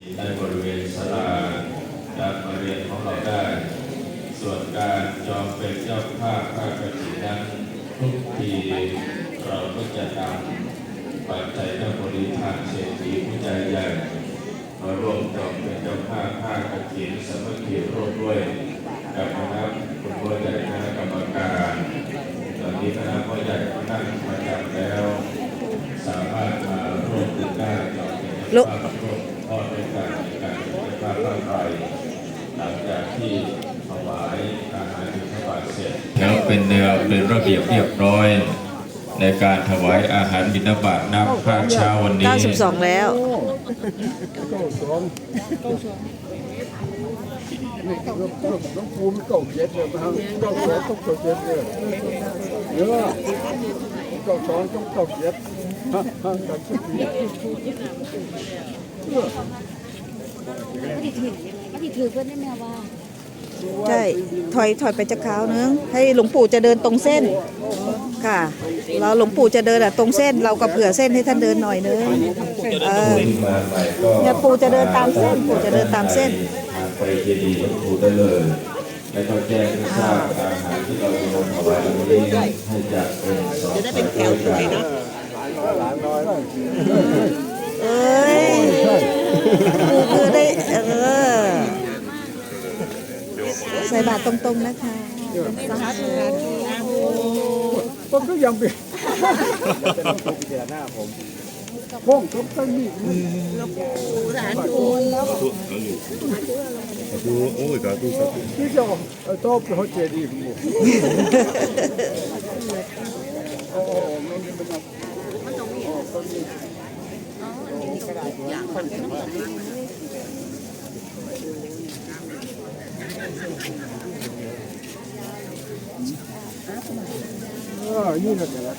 ในบริเวณศาลาการมาเรียนของเราได้ ส่วนการจองเป็นเจ้าภาพภาคกฐินนั้นทุกปีเราก็จะนำปัจจัยทั้งบริทานเศรษฐีผู้ใจใหญ่มาร่วมจองเป็นเจ้าภาพภาคกฐินสมัคคีร่วมด้วยกับคณะคุณพ่อใหญ่คณะกรรมการตอนนี้คณะพ่อใหญ่ก็นั่งประจำแล้ว สามารถมาร่วมกันได้จองเป็นเจ้าภาพ พร่างกายหลังจากที่ถวายอาหารบิณฑบาตเสร็จแล้วเป็นแนวเป็นระเบียบเรียบร้อย ในการถวายอาหารบิณฑบาตน้ำภาคเช้าวันนี้92 แล้วเก้าสองนี่ก็น้องภูมิเก้าเจ็ดเลยนะเก้าสองต้องเก้าเจ็ดเลยเยอะเก้าสองต้องเก้าเจ็ดฮะฮะกับสิบ ปีที่ถือที่ถือเพื่อนได้แม่ว่าใช่ถอยถอยไปจะขาวนึงให้หลวงปู่จะเดินตรงเส้นค่ะเราหลวงปู่จะเดินอะตรงเส้นเราก็เผื่อเส้นให้ท่านเดินหน่อยนึงเออขึ้นมาใหม่ก็เนี่ยปู่จะเดินตามเส้นปู่จะเดินตามเส้นทางไปเจดีย์หลวงปู่ได้เลยแล้วก็แจ้งให้ทราบอาหารที่เราจะนำถวายวันนี้ให้จัดเป็นสองจะได้เป็นแถวสวยนะหลานน้อยเอ้ยปู่คือได้ เออ ใส่บาตรตรงๆนะคะผมก็ยังเป็นห้องทุกท่านนี่ดูโอ้ยสาธุสาธุที่จะตอบเขาเจดีย์หมู่โอ้โหมันเป็นอ่านี่ แหละแต่ละ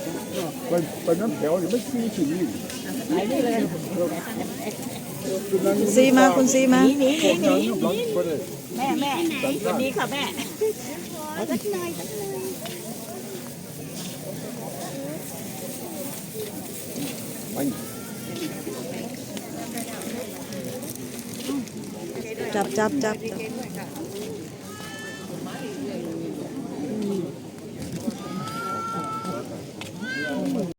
เป็นเป็นน้ำแถวนี่ไม่ซีถึงนี่ซีมาคุณซีมาผมน้ำร้อนก็ได้แม่แม่วันนี้ค่ะแม่จับจับจับจับ